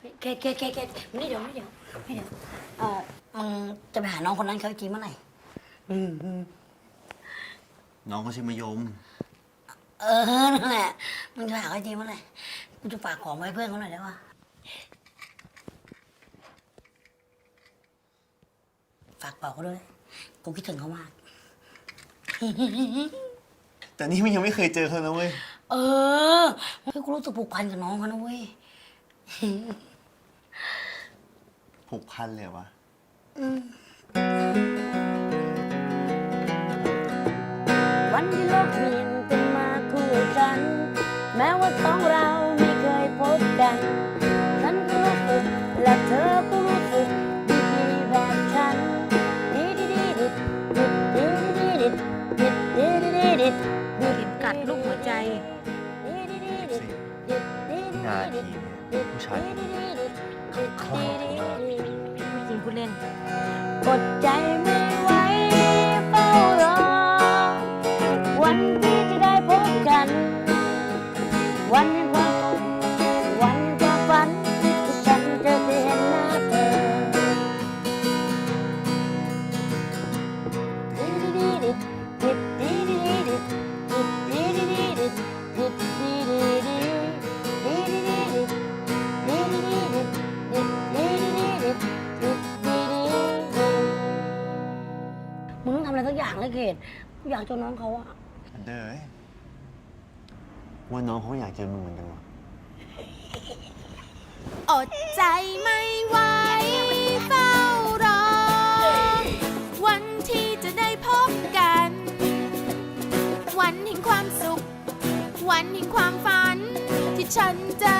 เกดเกดเกดเกดไม่เดี๋ยวไม่เดี๋ยวไม่เดี๋ยวเออมึงจะไปหาน้องคนนั้นเขาอีกทีเมื่อไหร่อืมอืมน้องเขาชื่อมะยม เออนั่นแหละมึงจะไปหาเขาอีกทีเมื่อไหร่กูจะฝากของไว้ให้เพื่อนเขาหน่อยได้ปะฝากบอกเขาด้วยกูคิดถึงเขามาก แต่นี่มันยังไม่เคยเจอเขานะเว้ย เออคือกูรู้สึกผูกพันกับน้องเขานะเว้ย ผูกพันเลยเหรอวะ วันที่โลกเปลี่ยนเป็นมาคู่กัน แม้ว่าสองเราไม่เคยพบกัน ฉันก็รู้สึกและเธอก็รู้สึกดีๆแบบฉันดีดีดีดิดดิดดีดีดิดดิดดีดีดีดิดเข็มกัดลูกหัวใจ ดีดีดีดิดดิดดีดีนาดิทีดเนี่ยผู้ชายดีดีดีดิดดิดเขาดีหา ดีผมมาดิดผู้หญิงผู้เล่นกดใจไม่ไหวเฝ้ารอ วันที่จะได้พบกัน วันแห่งความำอะไรสักอย่างเลยเกดกูอยากเจอน้องเขาอะอันเดอร์เอ้ยว่าน้องเขาอยากเจอมึงเหมือนกันวะอดใจไม่ไหวเฝ้ารอ วันที่จะได้พบกัน วันแห่งความสุข วันแห่งความฝัน ที่ฉันจะได้เห็นหน้า